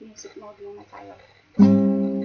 Music mode muna tayo.